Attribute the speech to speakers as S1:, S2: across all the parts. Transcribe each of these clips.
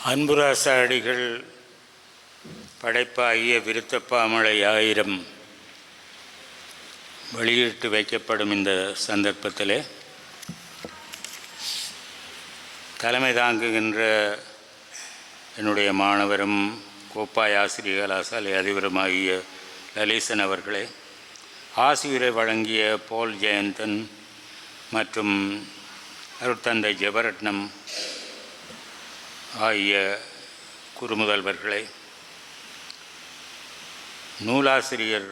S1: அன்புராச அடிகள் படைப்பாகிய விருத்தப்பாமலை ஆயிரம் வெளியிட்டு வைக்கப்படும் இந்த சந்தர்ப்பத்திலே தலைமை தாங்குகின்ற என்னுடைய மாணவரும் கோப்பாய் ஆசிரியர் கலாசாலை அதிபருமாகிய லலிசன் அவர்களே ஆசிரியரை வழங்கிய போல் ஜெயந்தன் மற்றும் அருட்தந்தை ஜெபரட்னம் ஆகிய குறுமுதல்வர்களே நூலாசிரியர்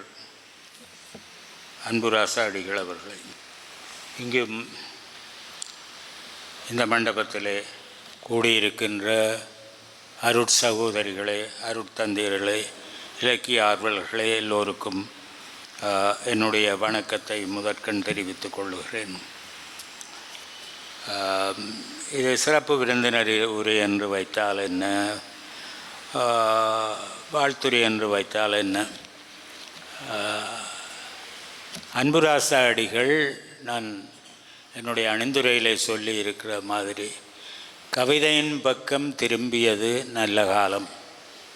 S1: அன்புராசா அடிகள் அவர்களை இங்கு இந்த மண்டபத்திலே கூடியிருக்கின்ற அருட் சகோதரிகளே அருட்தந்தையர்களே இலக்கிய ஆர்வலர்களே எல்லோருக்கும் என்னுடைய வணக்கத்தை முதற்கண் தெரிவித்துக் கொள்கிறேன் இது சிறப்பு விருந்தினர் உரை என்று வைத்தால் என்ன? வாழ்த்துறை வாழ்த்துரை என்று வைத்தால் என்ன? ஆ, அன்புராசா அடிகள் நான் என்னுடைய அணிந்துரையிலே சொல்லி இருக்கிற மாதிரி கவிதையின் பக்கம் திரும்பியது நல்ல காலம்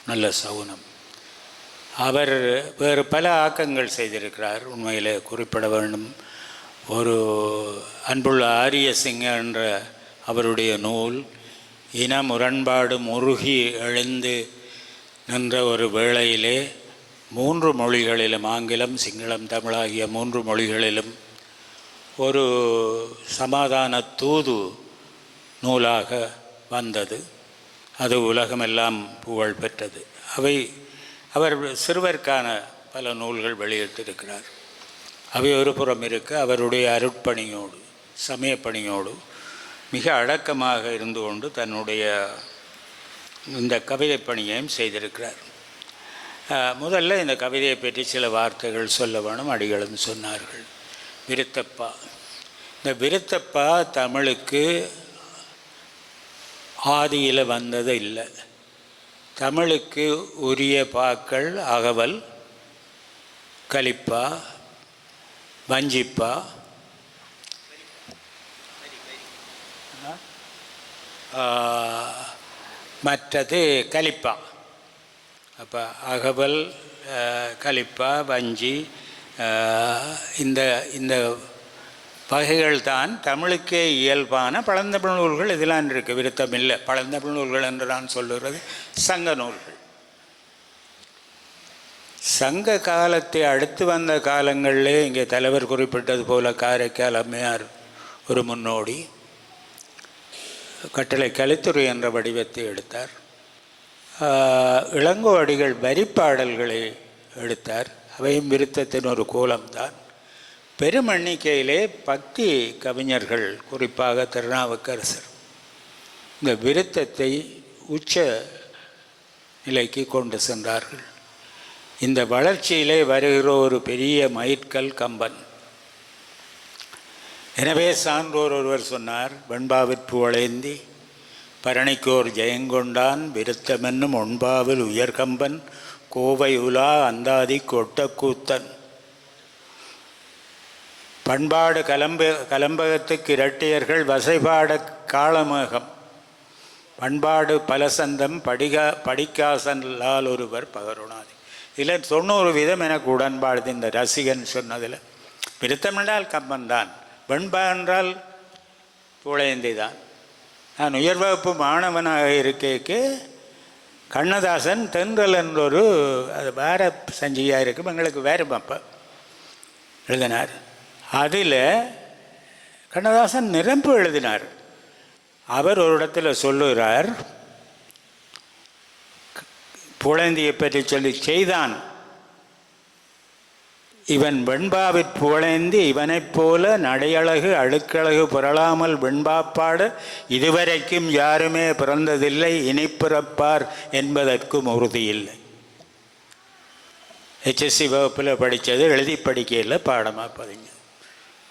S1: நல்ல சவுனம் அவர் வேறு பல ஆக்கங்கள் செய்திருக்கிறார். உண்மையிலே குறிப்பிட வேண்டும். ஒரு அன்புள்ள ஆரிய சிங்க என்ற அவருடைய நூல் இன முரண்பாடு முருகி எழுந்து நின்ற ஒரு வேளையிலே மூன்று மொழிகளிலும் ஆங்கிலம் சிங்களம் தமிழ் ஆகிய மூன்று மொழிகளிலும் ஒரு சமாதான தூது நூலாக வந்தது. அது உலகமெல்லாம் புகழ் பெற்றது. அவை அவர் சிறுவர்க்கான பல நூல்கள் வெளியிட்டிருக்கிறார். அவை ஒரு புறம் இருக்க. அவருடைய அருட்பணியோடு சமயப்பணியோடு மிக அடக்கமாக இருந்து கொண்டு தன்னுடைய இந்த கவிதை பணியையும் செய்திருக்கிறார். முதல்ல இந்த கவிதையை பற்றி சில வார்த்தைகள் சொல்ல வேணும் அடிகளும் சொன்னார்கள். விருத்தப்பா. இந்த விருத்தப்பா தமிழுக்கு ஆதியில் வந்தது இல்லை. தமிழுக்கு உரிய பாக்கள் அகவல் கலிப்பா வஞ்சிப்பா மற்றது கலிப்பா. அப்போ அகவல் கலிப்பா வஞ்சி இந்த இந்த வகைகள் தான் தமிழுக்கே இயல்பான பழந்தமிழ் நூல்கள். இதெல்லாம் இருக்குது விருத்தம் இல்லை. பழந்தமிழ் நூல்கள் என்று நான் சொல்லுகிறது சங்க நூல்கள். சங்க காலத்தை அடுத்து வந்த காலங்களிலே இங்கே தலைவர் குறிப்பிட்டது போல காரைக்கால் அம்மையார் ஒரு முன்னோடி. கட்டளை கலித்துறை என்ற வடிவத்தை எடுத்தார். இளங்கோவடிகள் வரிப்பாடல்களை எடுத்தார். அவையும் விருத்தத்தின் ஒரு கோலம்தான். பெரும் எண்ணிக்கையிலே பக்தி கவிஞர்கள் குறிப்பாக திருநாவுக்கரசர் இந்த விருத்தத்தை உச்ச நிலைக்கு கொண்டு சென்றார்கள். இந்த வளர்ச்சியிலே வருகிற ஒரு பெரிய மயிர்கல் கம்பன். எனவே சான்றோர் ஒருவர் சொன்னார் வெண்பாவிற் உழைந்தி பரணிக்கோர் ஜெயங்கொண்டான் விருத்தமென்னும் ஒன்பாவில் உயர்கம்பன் கோவை உலா அந்தாதி கொட்டக்கூத்தன். பண்பாடு கலம்ப கலம்பகத்துக்கு இரட்டையர்கள் வசைபாட காளமேகம் பண்பாடு பலசந்தம் படிகா படிக்காசன்லால் ஒருவர் பகருணாதி. இதில் தொண்ணூறு வீதம் எனக்கு உடன்பாடு இந்த ரசிகன் சொன்னதில். விருத்தம் என்றால் கம்பன் தான். வெண்பா என்றால் புழையந்தி தான் நான் உயர்வகுப்பு மாணவனாக இருக்கேக்கு கண்ணதாசன் தென்றல் என்றொரு அது வேற சஞ்சியாக இருக்கும் எங்களுக்கு வேறு அப்போ எழுதினார். அதில் கண்ணதாசன் நிரம்பு எழுதினார். அவர் ஒரு இடத்துல சொல்லுகிறார் புலந்தியை பற்றி சொல்லி செய்தான். இவன் வெண்பாவிற் புகழேந்தி இவனைப் போல நடையழகு அழுக்கழகு புரளாமல் வெண்பாப்பாடு இதுவரைக்கும் யாருமே பிறந்ததில்லை இனி பிறப்பார் என்பதற்கும் உறுதியில்லை. ஹெச்எஸ்சி வகுப்பில் படித்தது எழுதி படிக்கையில் பாடமாக பதிங்க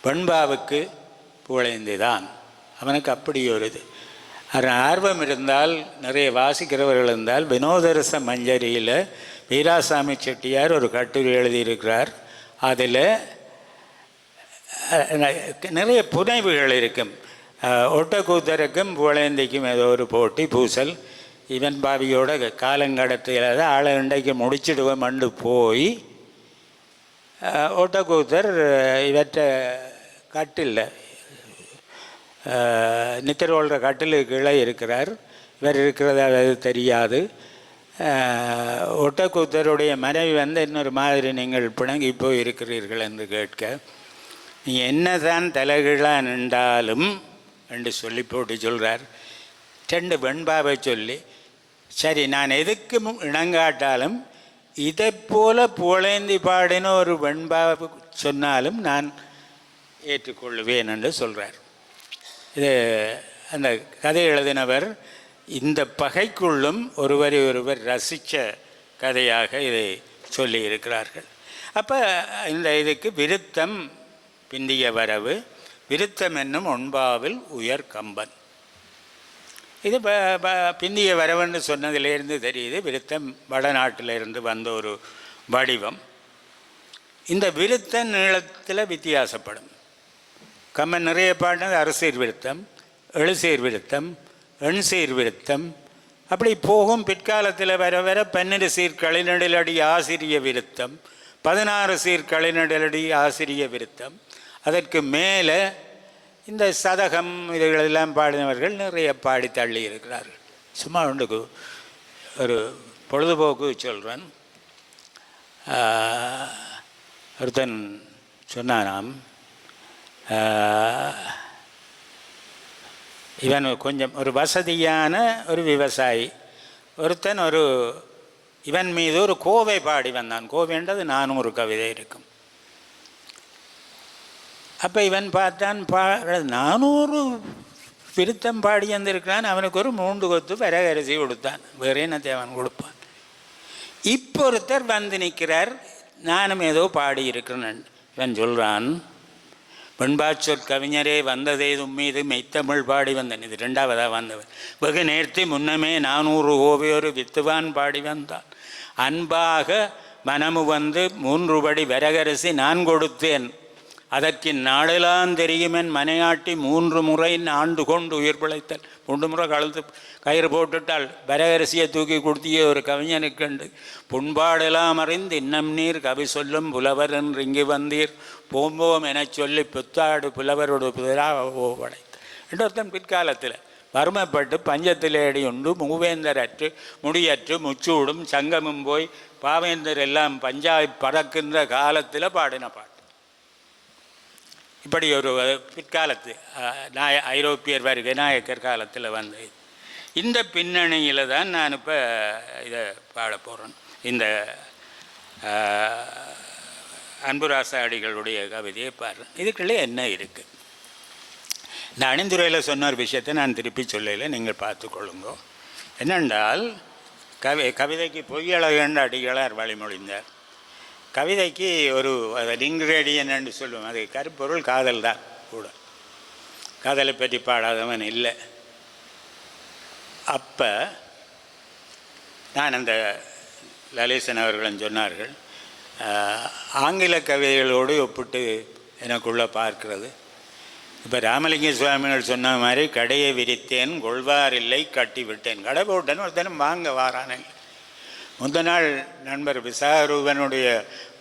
S1: வெண்பாவுக்கு புகழேந்தி தான் அவனுக்கு அப்படி ஒரு இது. அவன் ஆர்வம் இருந்தால் நிறைய வாசிக்கிறவர்கள் இருந்தால் வினோதரச மஞ்சரியில் வீராசாமி செட்டியார் ஒரு கட்டுரை எழுதியிருக்கிறார். அதில் நிறைய புனைவுகள் இருக்கும். ஒட்டக்கூத்தருக்கும் புகழேந்திக்கும் ஏதோ ஒரு போட்டி பூசல். இவன் பாவியோட காலங்கடத்தில் ஆளை இன்றைக்கு முடிச்சிடுவோம்னு போய் ஒட்டக்கூத்தர் இவற்ற கட்டில்ல நித்திர கட்டிலுக்கு கீழே இருக்கிறார். இவர் இருக்கிறது அது தெரியாது. ஒட்டக்கூத்தருடைய மனைவி வந்து இன்னொரு மாதிரி நீங்கள் பிணங்கி போய் இருக்கிறீர்கள் என்று கேட்க நீ என்னதான் தலைகீழாக நின்றாலும் என்று சொல்லி போட்டு சொல்கிறார் ரெண்டு வெண்பாவை சொல்லி சரி நான் எதுக்கு இணங்காட்டாலும் இதை போல புகழேந்தி பாடின ஒரு வெண்பாவை சொன்னாலும் நான் ஏற்றுக்கொள்ளுவேன் என்று சொல்கிறார் இது அந்த கதை எழுதினவர் இந்த பகைக்குள்ளும் ஒருவரை ஒருவர் ரசித்த கதையாக இதை சொல்லியிருக்கிறார்கள். அப்போ இந்த இதுக்கு விருத்தம் பிந்திய வரவு விருத்தம் என்னும் ஒன்பாவில் உயர் கம்பன். இது ப ப- பிந்திய வரவுன்னு சொன்னதிலேருந்து தெரியுது விருத்தம் வடநாட்டிலிருந்து வந்த ஒரு வடிவம். இந்த விருத்த நீளத்தில் வித்தியாசப்படும். கம்மன் நிறைய பாடினது அரசீர் விருத்தம் எழுசீர் விருத்தம் எண்சீர் விருத்தம். அப்படி போகும் பிற்காலத்தில் வர வர பென்னரு சீர்களிநெடலடி ஆசிரிய விருத்தம். பதினாறு சீர்களிநெடலடி ஆசிரிய விருத்தம். அதற்கு மேலே இந்த சதகம் இதுகளெல்லாம் பாடினவர்கள் நிறைய பாடி தள்ளி இருக்கிறார்கள். சும்மா உண்டு கு- ஒரு பொழுதுபோக்கு சொல்கிறேன் ஒருத்தன் சொன்னானாம். இவன் கொஞ்சம் ஒரு வசதியான ஒரு விவசாயி. ஒருத்தன் ஒரு இவன் மீது ஒரு கோவை பாடி வந்தான். கோவைன்றது நானூறு கவிதை இருக்கும். அப்போ இவன் பார்த்தான் பா நானூறு விருத்தம் பாடி வந்திருக்கிறான். அவனுக்கு ஒரு மூன்று கொத்து வரகரிசி கொடுத்தான். வேற என்னத்தை அவன் கொடுப்பான்? இப்போ ஒருத்தர் வந்து நிற்கிறார். நானும் ஏதோ பாடி இருக்கிறேன் இவன் சொல்கிறான் பண்பாச்சொற் கவிஞரே வந்ததே மீது மெய்த்தமிழ் பாடி வந்தன். இது ரெண்டாவதாக வந்தவன் வெகு நேர்த்தி முன்னமே நானூறு ஓவியோரு வித்துவான் பாடி வந்தான். அன்பாக மனமு வந்து மூன்று படி வரகரசி நான் கொடுத்தேன். அதற்கு நாடெல்லாம் தெரியுமென் மனையாட்டி மூன்று முறை ஆண்டு கொண்டு உயிர் பிழைத்தல். மூன்று முறை கழுத்து கயிறு போட்டுட்டால் வரகரிசியை தூக்கி கொடுத்திய ஒரு கவிஞனுக்கண்டு புண்பாடெல்லாம் அறிந்து இன்னம் நீர் கவி சொல்லும் புலவர் என்று இங்கு வந்தீர். போம்போம் என சொல்லி புத்தாடு புலவரோடு புதராக படைத்த. இன்னொருத்தன் பிற்காலத்தில் வறுமைப்பட்டு பஞ்சத்திலேடி உண்டு மூவேந்தரற்று முடியற்று முச்சூடும் சங்கமும் போய் பாவேந்தர் எல்லாம் பஞ்சாய் பறக்கின்ற காலத்தில் பாடின பாடு இப்படி ஒரு பிற்காலத்து நாய ஐரோப்பியர் வருகை நாயக்கர் காலத்தில் வந்து இந்த பின்னணியில் தான் நான் இப்போ இதை பாட போகிறேன் இந்த அன்புராச அடிகளுடைய கவிதையை பாடுறேன். இதுக்குள்ளே என்ன இருக்குது இந்த அணிந்துரையில் சொன்ன ஒரு விஷயத்தை நான் திருப்பி சொல்லல நீங்கள் பார்த்துக்கொள்ளுங்க என்னென்றால் கவி கவிதைக்கு பொய்யழகண்ட அடிகளார் வழிமொழிந்தார். கவிதைக்கு ஒரு லிங்கிரேடியன் என்று சொல்லுவோம். அது கருப்பொருள் காதல் தான் கூட. காதலை பற்றி பாடாதவன் இல்லை. அப்போ நான் அந்த லலேசன் அவர்களும் சொன்னார்கள் ஆங்கில கவிதைகளோடு ஒப்பிட்டு எனக்குள்ளே பார்க்கிறது. இப்போ ராமலிங்க சுவாமிகள் சொன்ன மாதிரி கடையை விரித்தேன் கொள்வாரில்லை கட்டிவிட்டேன். கடை போட்டேன் ஒருத்தனும் வாங்க வாரானே முந்த நாள் நண்பர் விசாரூபனுடைய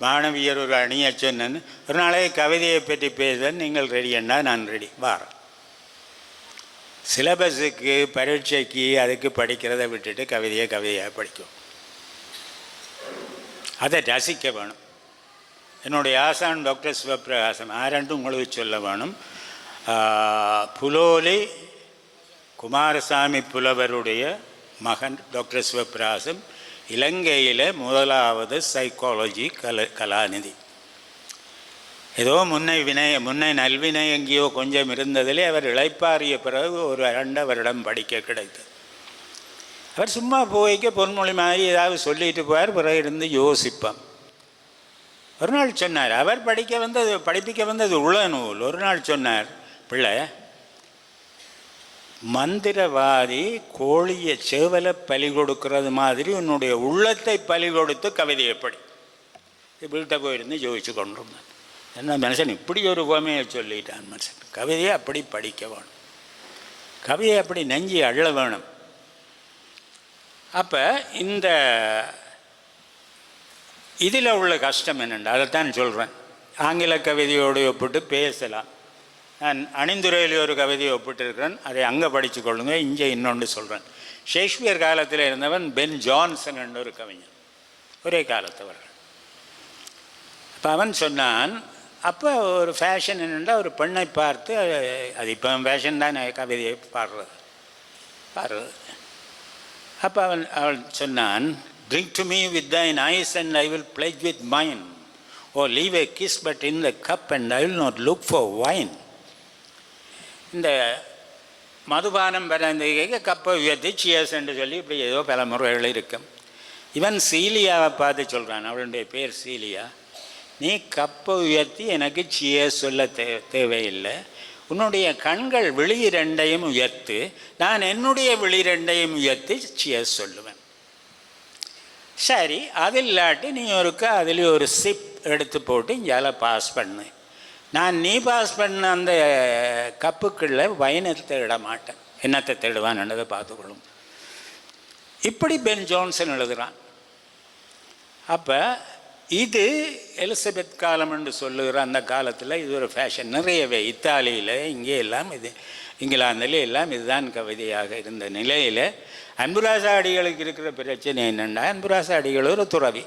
S1: மாணவியர் ஒரு அணியை சொன்னேன். ஒரு நாளே கவிதையை பற்றி பேச நீங்கள் ரெடின்னா நான் ரெடி வார சிலபஸுக்கு பரீட்சைக்கு அதுக்கு படிக்கிறதை விட்டுட்டு கவிதையை கவிதையாக படிக்கும். அதை ரசிக்க வேணும். என்னுடைய ஆசான் டாக்டர் சிவபிரகாசம் ஆரண்டு உங்களுக்கு சொல்ல வேணும். புலோலி குமாரசாமி புலவருடைய மகன் டாக்டர் சிவபிரகாசம் இலங்கையில் முதலாவது சைக்காலஜி கல கலாநிதி. ஏதோ முன்னை வினய முன்னை நல்வினை எங்கேயோ கொஞ்சம் இருந்ததிலே அவர் இளைப்பாறிய பிறகு ஒரு இரண்டு வருடம் படிக்க கிடைத்தது. அவர் சும்மா போய்க்க பொன்மொழி மாதிரி ஏதாவது சொல்லிட்டு போவார் பிறகு இருந்து யோசிப்பான் ஒரு நாள் சொன்னார் அவர் படிக்க வந்தது படிப்பிக்க வந்தது உள்ள நூல் ஒரு நாள் சொன்னார் பிள்ளை மந்திரவாதி கோழியை சேவலை பலி கொடுக்கறது மாதிரி உன்னுடைய உள்ளத்தை பலி கொடுத்து கவிதையை படி வீட்டை போயிருந்து ஜோதிச்சு கொண்டிருந்தேன். என்ன மனுஷன் இப்படி ஒரு உவமையை சொல்லிட்டான் மனுஷன். கவிதையை அப்படி படிக்க வேணும். கவிதை அப்படி நெஞ்சி அள்ள வேணும். அப்போ இந்த இதில் உள்ள கஷ்டம் என்னென்று அதைத்தான் சொல்கிறேன் ஆங்கில கவிதையோடு ஒப்பிட்டு பேசலாம். நான் அணிந்துரையில் ஒரு கவிதையை ஒப்பிட்டிருக்கிறேன். அதை அங்கே படித்து கொள்ளுங்க இங்கே இன்னொன்று சொல்கிறேன் ஷேக்ஸ்பியர் காலத்தில் இருந்தவன் பென் ஜான்சன் என்ற ஒரு கவிஞன். ஒரே காலத்தவர்கள் அப்போ அவன் சொன்னான் அப்போ ஒரு ஃபேஷன் என்னென்னா ஒரு பெண்ணை பார்த்து அது இப்போ ஃபேஷன் தான் கவிதையை பாடுறது. பாடுறது அப்போ அவன் அவள் சொன்னான் drink to me with thine eyes and I will pledge with mine oh leave a kiss but in the cup and I will not look for wine இந்த மதுபானம் பிறந்த கப்பை உயர்த்தி சியர்ஸ் என்று சொல்லி இப்படி ஏதோ பல முறைகள் இருக்கும். இவன் சீலியாவை பார்த்து சொல்கிறான் அவளுடைய பேர் சீலியா. நீ கப்பை உயர்த்தி எனக்கு சியர்ஸ் சொல்ல தே தேவையில்லை. உன்னுடைய கண்கள் வெளியிரண்டையும் உயர்த்து நான் என்னுடைய வெளியிரண்டையும் உயர்த்தி சியர்ஸ் சொல்லுவேன். சரி அது இல்லாட்டி நீ ஒருக்க அதில் ஒரு சிப் எடுத்து போட்டு இங்கால பாஸ் பண்ணு. நான் நீ பாஸ் பண்ண அந்த கப்புக்குள்ள வைனத்தை தேட மாட்டேன். என்னத்தை தேடுவான்ன்றதை பார்த்துக்கொள்ளும். இப்படி பென் ஜோன்சன் எழுதுகிறான் அப்போ இது எலிசபெத் காலம் என்று சொல்லுகிற அந்த காலத்தில் இது ஒரு ஃபேஷன் நிறையவே இத்தாலியில் இங்கே எல்லாம் இது இங்கிலாந்தில் எல்லாம் இதுதான் கவிதையாக இருந்த நிலையில் அன்புராசா அடிகளுக்கு இருக்கிற பிரச்சனை என்னென்னா அன்புராசா அடிகள் ஒரு துறவி.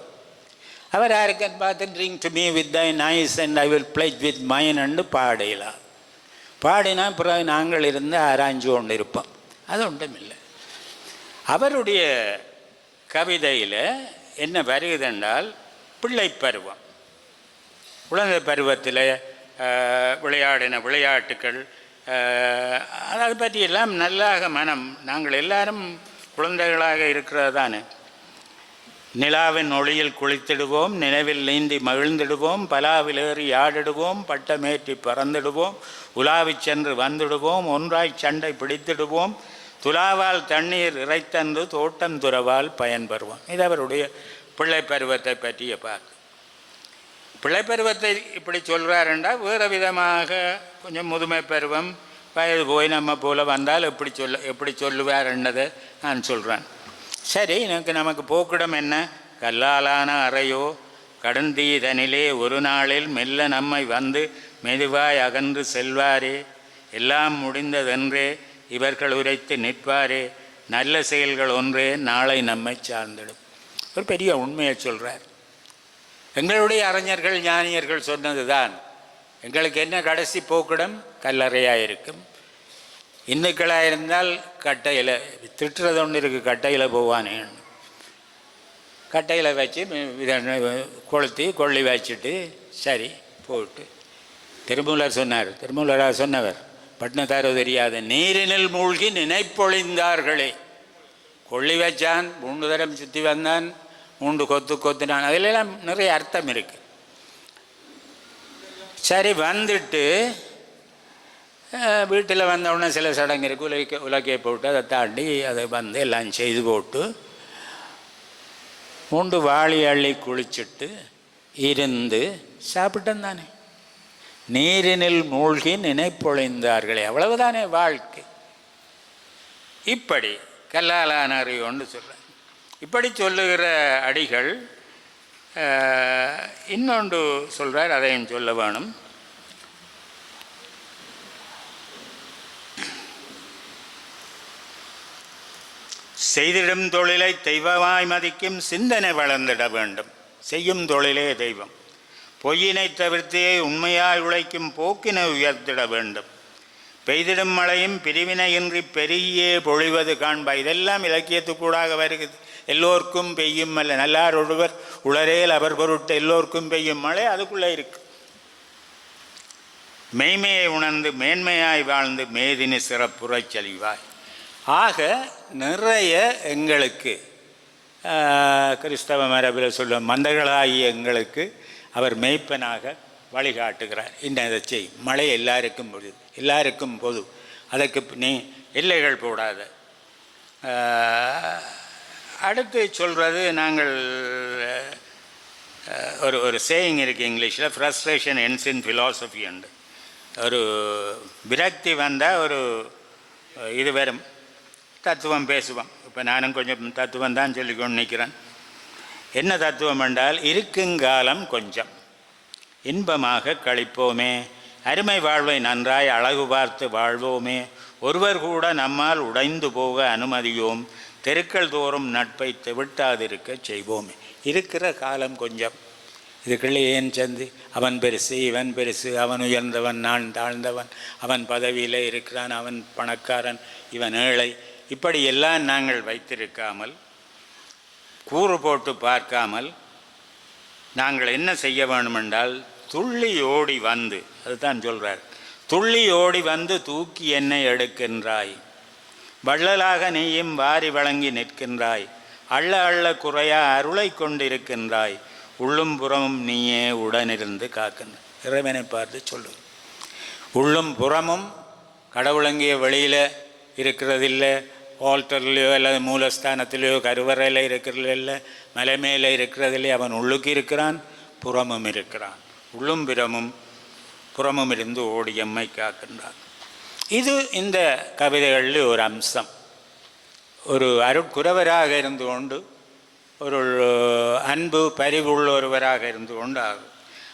S1: அவர் ஆர்கன் பார்த்து drink to me with thine eyes and I will pledge with மைன்னு பாடலாம் பாடினா பிறகு நாங்கள் இருந்து ஆராய்ஞ்சு கொண்டு இருப்போம் அது ஒன்றும் இல்லை அவருடைய கவிதையில் என்ன வருகிறதென்றால் பிள்ளை பருவம். குழந்தை பருவத்தில் விளையாடின விளையாட்டுக்கள் அதை பற்றியெல்லாம் நல்லாக மனம். நாங்கள் எல்லாரும் குழந்தைகளாக இருக்கிறது தானே. நிலாவின் ஒளியில் குளித்திடுவோம் நினைவில் நீந்தி மகிழ்ந்திடுவோம் பலாவில் ஏறி ஆடிடுவோம் பட்டமேற்றி பறந்திடுவோம் உலாவிச் சென்று வந்துடுவோம் ஒன்றாய் சண்டை பிடித்திடுவோம் துலாவால் தண்ணீர் இறைத்தன்று தோட்டம் துறவால் பயன்பெறுவோம் இது அவருடைய பிள்ளை பருவத்தை பற்றிய பார்க்க பிள்ளை பருவத்தை இப்படி சொல்கிறாருண்டா வேறு விதமாக கொஞ்சம் முதுமை பருவம் வயது போய் நம்ம போல் வந்தால் எப்படி சொல்ல எப்படி சொல்லுவாருன்றதை நான் சொல்கிறேன் சரி எனக்கு நமக்கு போக்கிடம் என்ன? கல்லாலான அறையோ கடந்தீதனிலே ஒரு நாளில் மெல்ல நம்மை வந்து மெதுவாய் அகன்று செல்வாரே. எல்லாம் முடிந்ததென்றே இவர்கள் உரைத்து நிற்பாரே. நல்ல செயல்கள் ஒன்றே நாளை நம்மை சார்ந்திடும். ஒரு பெரிய உண்மையை சொல்கிறார் எங்களுடைய அறிஞர்கள் ஞானியர்கள் சொன்னது தான் எங்களுக்கு என்ன கடைசி போக்கிடம்? கல்லறையாக இருக்கும் இந்துக்களாக இருந்தால் கட்டையில் திட்டுறது ஒன்று இருக்குது கட்டையில் போவானேன்னு கட்டையில் வச்சு கொளுத்தி கொள்ளி வச்சுட்டு சரி போட்டு. திருமூலர் சொன்னார் திருமூலராக சொன்னவர் பட்டினத்தாரோ தெரியாத நீரினில் மூழ்கி நினைப்பொழிந்தார்களே. கொள்ளி வச்சான் மூன்று தரம் சுற்றி வந்தான் மூன்று கொத்து கொத்துனான். அதிலெல்லாம் நிறைய அர்த்தம் இருக்குது சரி வந்துட்டு வீட்டில் வந்தவுடனே சில சடங்கு இருக்குது உலக உலக்கையை போட்டு அதை தாண்டி அதை வந்து எல்லாம் செய்து போட்டு மூண்டு வாளி அள்ளி குளிச்சுட்டு இருந்து சாப்பிட்டேன் தானே நீரினில் மூழ்கி நினைப்பொழிந்தார்களே அவ்வளவுதானே வாழ்க்கை இப்படி கல்லாலான அறிவுன்னு சொல்கிறேன் இப்படி சொல்லுகிற அடிகள் இன்னொன்று சொல்கிறார் அதையும் சொல்ல வேணும் செய்திடும் தொழிலை தெய்வமாய் மதிக்கும் சிந்தனை வளர்ந்திட வேண்டும். செய்யும் தொழிலே தெய்வம். பொய்யினை தவிர்த்தே உண்மையாய் உழைக்கும் போக்கினை உயர்த்திட வேண்டும். பெய்திடும் மழையும் பிரிவினையின்றி பெருகியே பொழிவது காண்பா இதெல்லாம் இலக்கியத்துக்கூடாக வருகிறது. எல்லோருக்கும் பெய்யும் அல்ல. நல்லார் ஒருவர் உளரேல் அவர் பொருட்டு எல்லோருக்கும் பெய்யும் மழை அதுக்குள்ளே இருக்கு. மெய்மையை உணர்ந்து மேன்மையாய் வாழ்ந்து மேதினி சிறப்புறச் செல்வாய். ஆக நிறைய எங்களுக்கு கிறிஸ்தவ மரபில் சொல்லும் மந்தர்களாகிய எங்களுக்கு அவர் மெய்ப்பனாக வழிகாட்டுகிறார். இன்னதை செய் மழை எல்லாருக்கும் பொது எல்லாருக்கும் பொது. அதற்கு நீ எல்லைகள் போடாத. அடுத்து சொல்கிறது நாங்கள் ஒரு ஒரு சேயிங் இருக்குது இங்கிலீஷில் frustration ends in philosophy and ஒரு விரக்தி வந்தால் ஒரு இது வரும். தத்துவம் பேசுவோம் இப்போ நானும் கொஞ்சம் தத்துவம் தான் சொல்லிக்கொண்டு நிற்கிறேன் என்ன தத்துவம் என்றால் இருக்குங்காலம் கொஞ்சம். இன்பமாக கழிப்போமே. அருமை வாழ்வை நன்றாய் அழகு பார்த்து வாழ்வோமே. ஒருவர் கூட நம்மால் உடைந்து போக அனுமதியோம். தெருக்கள் தோறும் நட்பை விட்டாதிருக்க செய்வோமே. இருக்கிற காலம் கொஞ்சம். இதுக்குள்ளே ஏன் சந்தி அவன் பெருசு இவன் பெருசு. அவன் உயர்ந்தவன் நான் தாழ்ந்தவன். அவன் பதவியில் இருக்கிறான். அவன் பணக்காரன். இவன் ஏழை. இப்படி எல்லாம் நாங்கள் வைத்திருக்காமல் கூறு போட்டு பார்க்காமல் நாங்கள் என்ன செய்ய வேண்டுமென்றால் துள்ளி ஓடி வந்து அதுதான் சொல்கிறார் துள்ளி ஓடி வந்து தூக்கி என்னை எடுக்கின்றாய். வள்ளலாக நீயும் வாரி வழங்கி நிற்கின்றாய். அள்ள அள்ள குறையா அருளை கொண்டிருக்கின்றாய். உள்ளும் புறமும் நீயே உடனிருந்து காக்கின்ற இறைவனை பார்த்து சொல்லு. உள்ளும் புறமும் கடவுளங்கிய வெளியில் இருக்கிறதில்லை. ஆல்டர்லையோ அல்லது மூலஸ்தானத்திலேயோ கருவறையில் இருக்கிறதில்ல மலை மேலே இருக்கிறதில்லை அவன் உள்ளுக்கு இருக்கிறான் புறமும் இருக்கிறான். உள்ளும் பிறமும் புறமும் இருந்து ஓடி எம்மை காக்கின்றான். இது இந்த கவிதைகளில் ஒரு அம்சம். ஒரு அருட்குறவராக இருந்து கொண்டு ஒரு அன்பு பரிவுள்ள ஒருவராக இருந்து கொண்டு ஆகும்.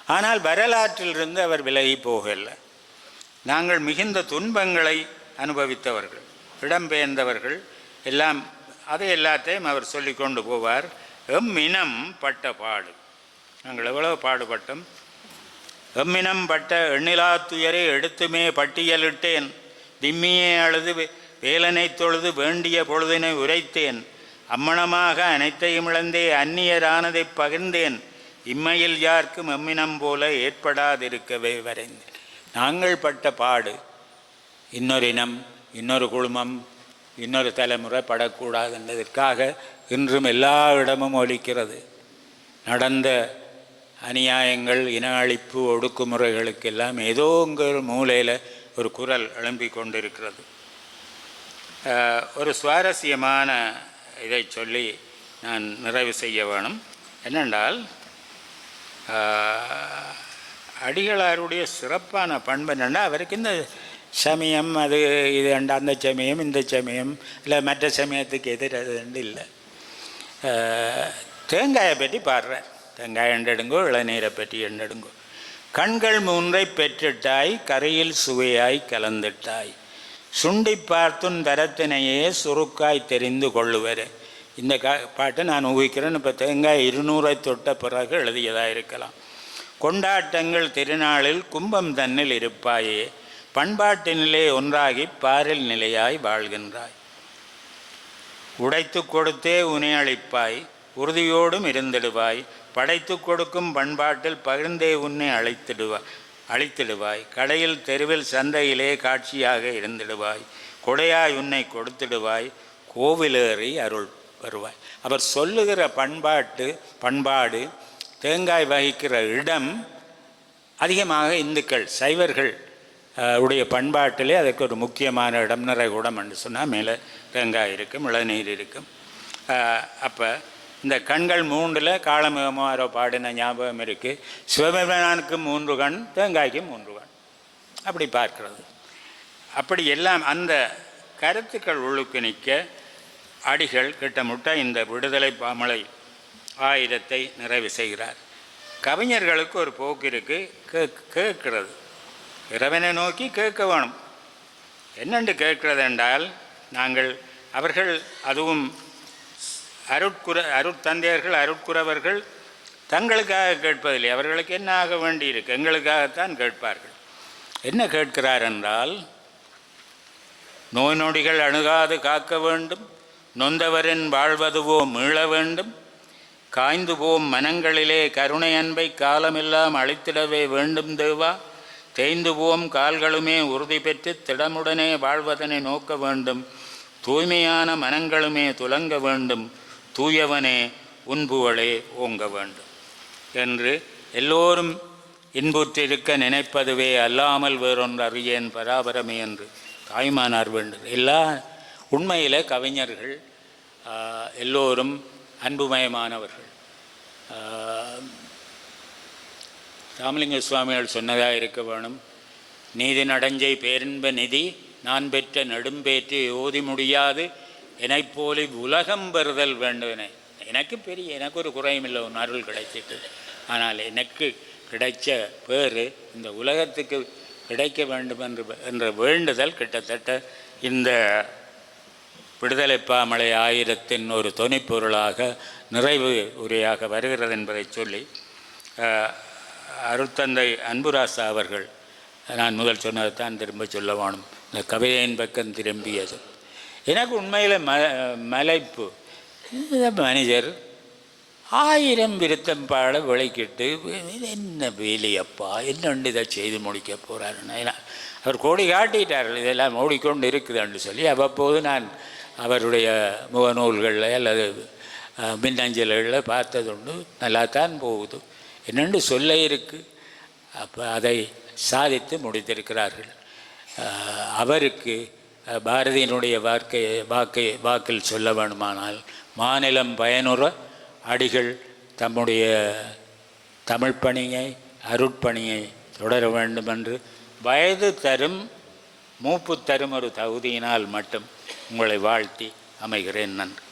S1: ஆனால் வரலாற்றிலிருந்து அவர் விலகி போகலை. நாங்கள் மிகுந்த துன்பங்களை அனுபவித்தவர்கள். இடம்பெயர்ந்தவர்கள் எல்லாம் அதை எல்லாத்தையும் அவர் சொல்லி கொண்டு போவார் எம்மினம் பட்ட பாடு. நாங்கள் எவ்வளவு பாடுபட்டோம். எம்மினம் பட்ட எண்ணிலா துயரை எடுத்துமே பட்டியலிட்டேன். திம்மியே அழுது வே- வேலனை தொழுது வேண்டிய பொழுதினை உரைத்தேன். அம்மணமாக அனைத்தையும் இழந்தே அந்நியரானதை பகிர்ந்தேன். இம்மையில் யாருக்கும் எம்மினம் போல ஏற்படாதிருக்கவே வரைந்தேன். நாங்கள் பட்ட பாடு. இன்னொரு இனம். இன்னொரு குழுமம் இன்னொரு தலைமுறை படக்கூடாது என்பதற்காக இன்றும் எல்லா இடமும் ஒலிக்கிறது. நடந்த அநியாயங்கள் இன அழிப்பு ஒடுக்குமுறைகளுக்கெல்லாம் ஏதோ உங்கள் மூலையில் ஒரு குரல் எழும்பி கொண்டிருக்கிறது. ஒரு சுவாரஸ்யமான இதை சொல்லி நான் நிறைவு செய்ய வேணும். என்னென்றால் அடிகளாருடைய சிறப்பான பண்பு என்னென்னா அவருக்கு இந்த சமயம் அது இது அண்ட அந்த சமயம் இந்த சமயம் இல்லை மற்ற சமயத்துக்கு எதிரதுன்னு இல்லை. தேங்காயை பற்றி பாடுறார் தேங்காய் எண்டெடுங்கோ இளநீரை பற்றி எண்டெடுங்கோ கண்கள் மூன்றை பெற்றிட்டாய் கரையில் சுவையாய் கலந்துட்டாய். சுண்டி பார்த்துன் தரத்தினையே சுருக்காய் தெரிந்து கொள்ளுவர். இந்த கா பாட்டை நான் ஊகிக்கிறேன். இப்போ தேங்காய் இருநூறை தொட்ட பிறகு எழுதியதாக இருக்கலாம். கொண்டாட்டங்கள் திருநாளில் கும்பம் தன்னில் இருப்பாயே. பண்பாட்டினிலே ஒன்றாகி பாரில் நிலையாய் வாழ்கின்றாய். உடைத்து கொடுத்தே உனை அளிப்பாய் உறுதியோடும் இருந்திடுவாய். படைத்து கொடுக்கும் பண்பாட்டில் பகிர்ந்தே உன்னை அழைத்திடுவாய் அழித்திடுவாய். கடையில் தெருவில் சந்தையிலே காட்சியாக இருந்திடுவாய். கொடையாய் உன்னை கொடுத்திடுவாய். கோவிலேறி அருள் வருவாய். அவர் சொல்லுகிற பண்பாட்டு பண்பாடு தேங்காய் வகிக்கிற இடம் அதிகமாக இந்துக்கள் சைவர்கள் உடைய பண்பாட்டிலே அதுக்கு ஒரு முக்கியமான இடம் நிறைகுடம் என்று சொன்னால் மேலே தேங்காய் இருக்கும் இளநீர் இருக்கும். அப்போ இந்த கண்கள் மூன்றில் காளமிகமாரோ பாடின ஞாபகம் இருக்குது சிவபெருமானுக்கு மூன்று கண் தேங்காய்க்கு மூன்று கண். அப்படி பார்க்கிறது. அப்படி எல்லாம் அந்த கருத்துக்கள் உள்ளுக்கு நிற்க அடிகள் கிட்டமுட்ட இந்த விடுதலை பாமலை ஆயுதத்தை நிறைவு செய்கிறார். கவிஞர்களுக்கு ஒரு போக்கு இருக்குது கேட்கிறது. இறைவனை நோக்கி கேட்க வேணும். என்னென்று கேட்கிறது என்றால் நாங்கள் அவர்கள் அதுவும் அருட்குற அருட்தந்தையர்கள் அருட்குறவர்கள் தங்களுக்காக கேட்பதில்லை. அவர்களுக்கு என்ன ஆக வேண்டியிருக்கு? எங்களுக்காகத்தான் கேட்பார்கள். என்ன கேட்கிறார் என்றால் நோய் நொடிகள் அணுகாது காக்க வேண்டும். நொந்தவரின் வாழ்வதுவோ மீள வேண்டும். காய்ந்து போம் மனங்களிலே கருணை அன்பை காலமெல்லாம் அழித்திடவே வேண்டும் தேவா. தேய்ந்து போம் கால்களுமே உறுதி பெற்று திடமுடனே வாழ்வதனை நோக்க வேண்டும். தூய்மையான மனங்களுமே துலங்க வேண்டும். தூயவனே உன்புவளே ஓங்க வேண்டும். என்று எல்லோரும் இன்புற்றிருக்க நினைப்பதுவே அல்லாமல் வேறொன்று அறியேன் பராபரமே என்று தாய்மானார் வேண்டும். எல்லா உண்மையில் கவிஞர்கள் எல்லோரும் அன்புமயமானவர்கள். ராமலிங்க சுவாமிகள் சொன்னதாக இருக்க வேணும். நீதி நடஞ்சை பேரின்ப நிதி நான் பெற்ற நெடும்பேற்று ஓதி முடியாது. என்னைப் போல உலகம் பெறுதல் வேண்டுவனே எனக்கு பெரிய எனக்கு ஒரு குறையும் இல்லை ஒன்று அருள் கிடைச்சிட்டு. ஆனால் எனக்கு கிடைச்ச பேர் இந்த உலகத்துக்கு கிடைக்க வேண்டும் என்று என்ற வேண்டுதல் கிட்டத்தட்ட இந்த விடுதலை பாமலை ஆயிரத்தின் ஒரு துணிப்பொருளாக நிறைவு உரையாக வருகிறது என்பதை சொல்லி அருத்தந்தை அன்புராசா அவர்கள் நான் முதல் சொன்னதைத்தான் திரும்ப சொல்ல வேணும். இந்த கவிதையின் பக்கம் திரும்பியது. எனக்கு உண்மையில் ம மலைப்பு. இந்த மனிதர் ஆயிரம் விருத்தம் பாட விளக்கிட்டு என்ன வேலையப்பா என்னண்டு இதை செய்து முடிக்க போகிறாருன்னு அவர் கோடி காட்டிட்டார்கள் இதெல்லாம் ஓடிக்கொண்டு இருக்குதுன்னு சொல்லி அவ்வப்போது நான் அவருடைய முகநூல்களில் அல்லது மின்னஞ்சல்களில் பார்த்ததுண்டு நல்லா தான் போகுது. என்னென்று சொல்ல இருக்கு? அப்போ அதை சாதித்து முடித்திருக்கிறார்கள். அவருக்கு பாரதியினுடைய வாக்கை வாக்கை வாக்கில் சொல்ல வேண்டுமானால் மாநிலம் பயனுற அடிகள் தம்முடைய தமிழ் பணியை அருட்பணியை தொடர வேண்டும் என்று வயது தரும் மூப்பு தரும் ஒரு தகுதியினால் மட்டும் உங்களை வாழ்த்தி அமைகிறேன் நன்றி.